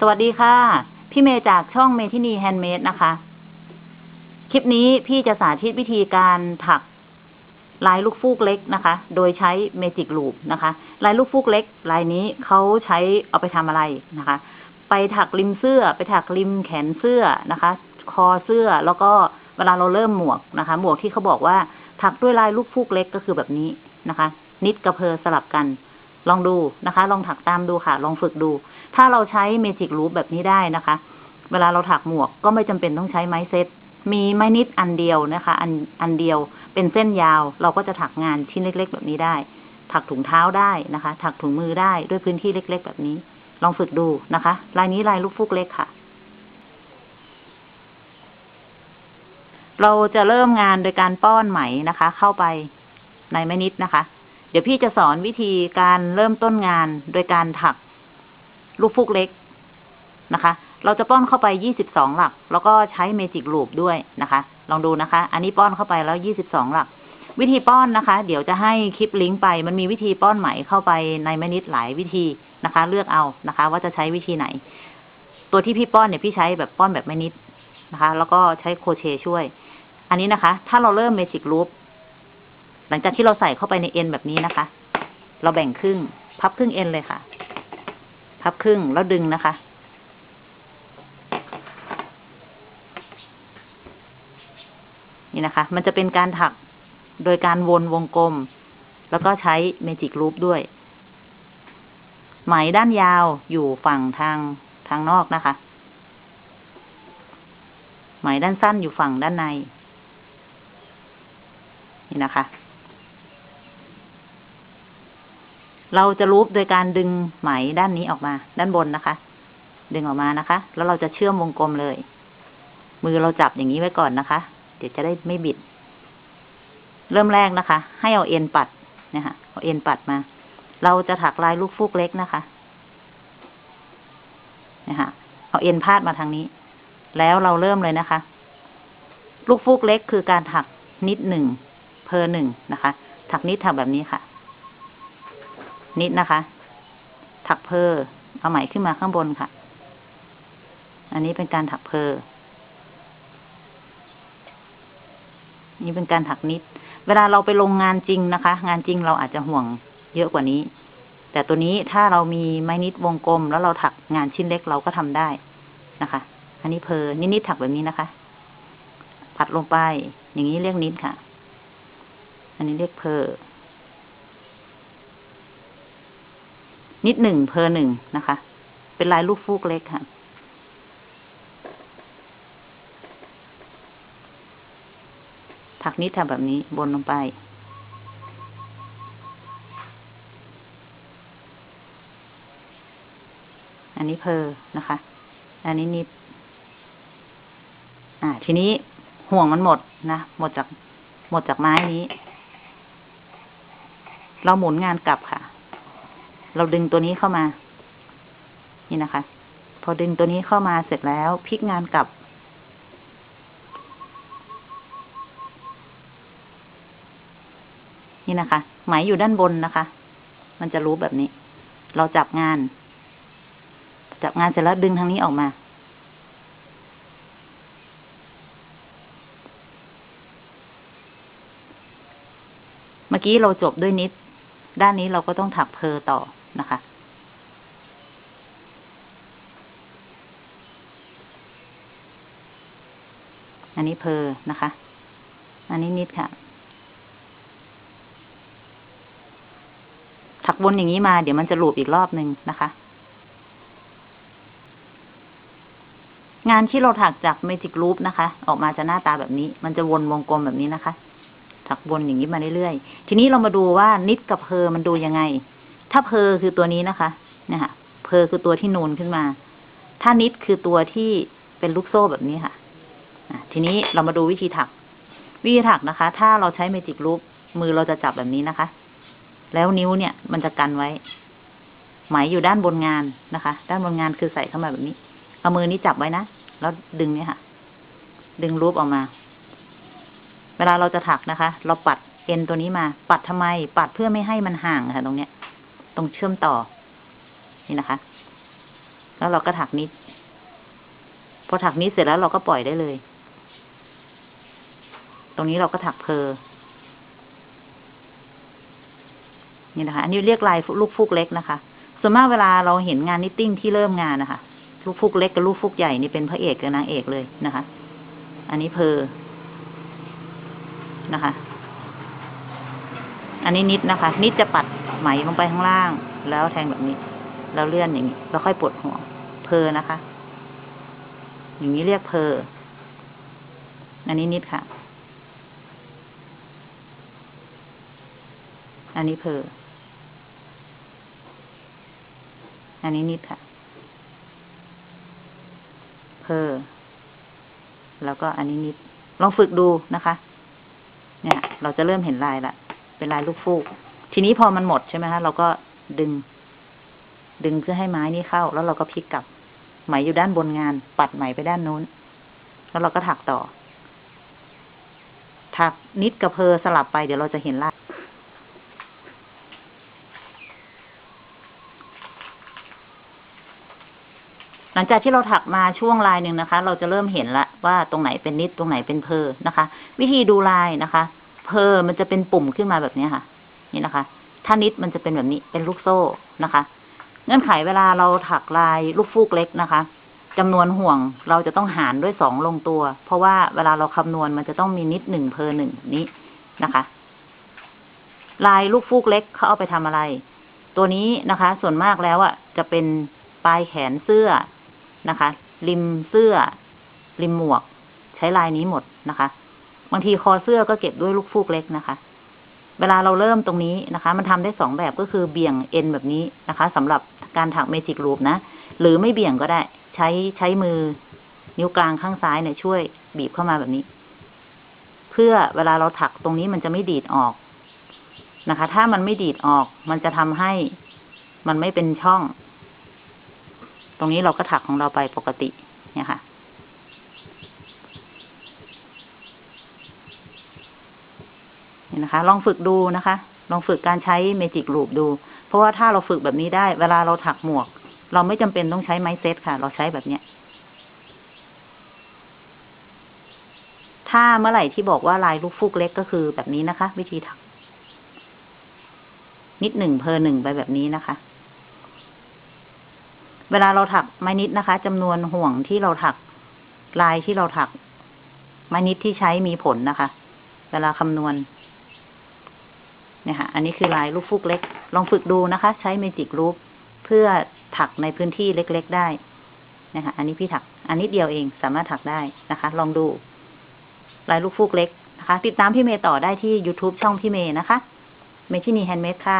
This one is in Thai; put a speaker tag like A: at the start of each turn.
A: สวัสดีค่ะ พี่เมย์จากช่องเมทินีแฮนด์เมดนะคะ คลิปนี้พี่จะสาธิตวิธีการถักลายลูกฟูกเล็กนะคะ โดยใช้เมจิกลูปนะคะ ลายลูกฟูกเล็ก ลายนี้เขาใช้เอาไปทำอะไรนะคะ ไปถักริมเสื้อ ไปถักริมแขนเสื้อนะคะ คอเสื้อแล้วก็เวลาเราเริ่มหมวกนะคะ หมวกที่เขาบอกว่าถักด้วยลายลูกฟูกเล็กก็คือแบบนี้นะคะ นิดกับเพอสลับกัน ลองดูนะคะ ลองถักตามดูค่ะ ลองฝึกดู ถ้าเราใช้เมจิกลูปแบบนี้ได้นะคะ เวลาเราถักหมวกก็ไม่จำเป็นต้องใช้ไม้เซตมีไม้นิดอันเดียวนะคะ อันอันเดียวเป็นเส้นยาว เราก็จะถักงานชิ้นเล็ก ๆ แบบนี้ได้ ถักถุงเท้าได้นะคะ ถักถุงมือได้ด้วยพื้นที่เล็ก ๆ แบบนี้ ลองฝึกดูนะคะ ลายนี้ลายลูกฟูกเล็กค่ะเราจะเริ่มงานโดยการป้อนไหมนะคะ เข้าไปในไม้นิดนะคะ เดี๋ยวพี่จะสอนวิธีการเริ่มต้นงานโดยการถักลูกฟูกเล็กนะคะ เราจะป้อนเข้าไปยี่สิบสองหลัก แล้วก็ใช้เมจิกลูปด้วยนะคะ ลองดูนะคะ อันนี้ป้อนเข้าไปแล้วยี่สิบสองหลัก วิธีป้อนนะคะ เดี๋ยวจะให้คลิปลิงก์ไป มันมีวิธีป้อนไหมเข้าไปในแมนิดหลายวิธีนะคะ เลือกเอานะคะ ว่าจะใช้วิธีไหน ตัวที่พี่ป้อนเนี่ยพี่ใช้แบบป้อนแบบแมนิดนะคะ แล้วก็ใช้โคเชช่วย อันนี้นะคะ ถ้าเราเริ่มเมจิกลูป หลังจากที่เราใส่เข้าไปในเอ็นแบบนี้นะคะ เราแบ่งครึ่ง พับครึ่งเอ็นเลยค่ะ พับครึ่งแล้วดึงนะคะ นี่นะคะ มันจะเป็นการถักโดยการวนวงกลม แล้วก็ใช้เมจิกลูปด้วย ไหมด้านยาวอยู่ฝั่งทางทางนอกนะคะ ไหมด้านสั้นอยู่ฝั่งด้านใน นี่นะคะ เราจะลูปโดยการดึงไหมด้านนี้ออกมา ด้านบนนะคะ ดึงออกมานะคะ แล้วเราจะเชื่อมวงกลมเลย มือเราจับอย่างนี้ไว้ก่อนนะคะ เดี๋ยวจะได้ไม่บิด เริ่มแรกนะคะ ให้เอาเอ็นปัดนี่ค่ะเอาเอ็นปัดมา เราจะถักลายลูกฟูกเล็กนะคะนี่ค่ะเอาเอ็นพาดมาทางนี้ แล้วเราเริ่มเลยนะคะ ลูกฟูกเล็กคือการถักนิดหนึ่งเพอหนึ่งนะคะ ถักนิดถักแบบนี้ค่ะ นิดนะคะ ถักเพอเอาไหมขึ้นมาข้างบนค่ะ อันนี้เป็นการถักเพอนี่เป็นการถักนิด เวลาเราไปลงงานจริงนะคะ งานจริงเราอาจจะห่วงเยอะกว่านี้ แต่ตัวนี้ถ้าเรามีไม้นิดวงกลม แล้วเราถักงานชิ้นเล็กเราก็ทำได้นะคะ อันนี้เพอนิดนิดๆถักแบบนี้นะคะผัดลงไป อย่างนี้เรียกนิดค่ะ อันนี้เรียกเพอ นิดหนึ่งเพอหนึ่งนะคะ เป็นลายลูกฟูกเล็กค่ะ ถักนิดทำแบบนี้บนลงไป อันนี้เพอนะคะ อันนี้นิด อ่า ทีนี้ห่วงมันหมดนะ หมดจากหมดจากไม้นี้ เราหมุนงานกลับค่ะ เราดึงตัวนี้เข้ามา นี่นะคะ พอดึงตัวนี้เข้ามาเสร็จแล้วพลิกงานกลับ นี่นะคะ ไหมอยู่ด้านบนนะคะ มันจะรู้แบบนี้ เราจับงาน จับงานเสร็จแล้วดึงทางนี้ออกมาเมื่อกี้เราจบด้วยนิด ด้านนี้เราก็ต้องถักเพอต่อ นะคะ อันนี้เพอนะคะ อันนี้นิดค่ะ ถักวนอย่างนี้มาเดี๋ยวมันจะหลูบอีกรอบหนึ่งนะคะ งานที่เราถักจากเมจิกลูปนะคะ ออกมาจะหน้าตาแบบนี้ มันจะวนวงกลมแบบนี้นะคะถักวนอย่างนี้มาเรื่อยๆ ทีนี้เรามาดูว่านิดกับเพอมันดูยังไง ถ้าเพอคือตัวนี้นะคะเนี่ยค่ะเพอคือตัวที่นูนขึ้นมา ถ้านิดคือตัวที่เป็นลูกโซ่แบบนี้ค่ะทีนี้เรามาดูวิธีถัก วิธีถักนะคะ ถ้าเราใช้เมจิกลูปมือเราจะจับแบบนี้นะคะ แล้วนิ้วเนี่ยมันจะกันไว้ ไหมอยู่ด้านบนงานนะคะ ด้านบนงานคือใส่เข้ามาแบบนี้ เอามือนี้จับไว้นะ แล้วดึงเนี่ยค่ะ ดึงรูปออกมา เวลาเราจะถักนะคะ เราปัดเอ็นตัวนี้มา ปัดทำไม ปัดเพื่อไม่ให้มันห่างค่ะ ตรงเนี้ย ตรงเชื่อมต่อ นี่นะคะ แล้วเราก็ถักนิด พอถักนิดเสร็จแล้วเราก็ปล่อยได้เลย ตรงนี้เราก็ถักเพอนี่นะคะ อันนี้เรียกลายลูกฟูกเล็กนะคะ ส่วนมากเวลาเราเห็นงานนิตติ้งที่เริ่มงานนะคะ ลูกฟูกเล็กกับลูกฟูกใหญ่นี่เป็นพระเอกกับนางเอกเลยนะคะ อันนี้เพอนะคะ อันนี้นิดนะคะ นิดจะปัด ไหมลงไปข้างล่าง แล้วแทงแบบนี้ แล้วเลื่อนอย่างนี้แล้วค่อยปลดหัว เพอนะคะ อย่างนี้เรียกเพออันนี้นิดค่ะ อันนี้เพออันนี้นิดค่ะ เพอแล้วก็อันนี้นิด ลองฝึกดูนะคะ เนี่ย เราจะเริ่มเห็นลายละ เป็นลายลูกฟูก ทีนี้พอมันหมดใช่ไหมคะเราก็ดึง ดึงเพื่อให้ไม้นี่เข้า แล้วเราก็พลิกกลับไหมอยู่ด้านบนงาน ปัดไหมไปด้านนู้น แล้วเราก็ถักต่อ ถักนิดกับเพอสลับไปเดี๋ยวเราจะเห็นลายหลังจากที่เราถักมาช่วงลายหนึ่งนะคะ เราจะเริ่มเห็นละว่าตรงไหนเป็นนิดตรงไหนเป็นเพอนะคะ วิธีดูลายนะคะ เพอมันจะเป็นปุ่มขึ้นมาแบบนี้ค่ะ นี่นะคะ ถ้านิดมันจะเป็นแบบนี้เป็นลูกโซ่นะคะ เงื่อนไขเวลาเราถักลายลูกฟูกเล็กนะคะจำนวนห่วงเราจะต้องหารด้วยสองลงตัว เพราะว่าเวลาเราคำนวณมันจะต้องมีนิดหนึ่งเพอหนึ่งนี้นะคะ ลายลูกฟูกเล็กเขาเอาไปทำอะไร ตัวนี้นะคะ ส่วนมากแล้วอะจะเป็นปลายแขนเสื้อนะคะ ริมเสื้อ ริมหมวก ใช้ลายนี้หมดนะคะ บางทีคอเสื้อก็เก็บด้วยลูกฟูกเล็กนะคะ เวลาเราเริ่มตรงนี้นะคะ มันทำได้สองแบบก็คือเบี่ยงเอ็นแบบนี้นะคะสำหรับการถักเมจิกรูปนะ หรือไม่เบี่ยงก็ได้ ใช้ใช้มือนิ้วกลางข้างซ้ายเนี่ยช่วยบีบเข้ามาแบบนี้ เพื่อเวลาเราถักตรงนี้มันจะไม่ดีดออกนะคะ ถ้ามันไม่ดีดออกมันจะทำให้มันไม่เป็นช่อง ตรงนี้เราก็ถักของเราไปปกติ เนี่ยค่ะ นะคะ ลองฝึกดูนะคะ ลองฝึกการใช้เมจิกลูปดู เพราะว่าถ้าเราฝึกแบบนี้ได้ เวลาเราถักหมวก เราไม่จำเป็นต้องใช้ไม้เซตค่ะ เราใช้แบบเนี้ย ถ้าเมื่อไหร่ที่บอกว่าลายลูกฟูกเล็กก็คือแบบนี้นะคะ วิธีถัก นิดหนึ่งเพอหนึ่งไปแบบนี้นะคะ เวลาเราถักไม้นิดนะคะจำนวนห่วงที่เราถักลายที่เราถักไม้นิดที่ใช้มีผลนะคะ เวลาคำนวณ เนี่ยค่ะอันนี้คือลายลูกฟูกเล็ก ลองฝึกดูนะคะ ใช้เมจิกรูปเพื่อถักในพื้นที่เล็ก ๆได้นะคะอันนี้พี่ถัก อันนี้เดียวเองสามารถถักได้นะคะ ลองดู ลายลูกฟูกเล็กนะคะ ติดตามพี่เมย์ต่อได้ที่ YouTube ช่องพี่เมย์นะคะ เมชินีแฮนด์เมดค่ะ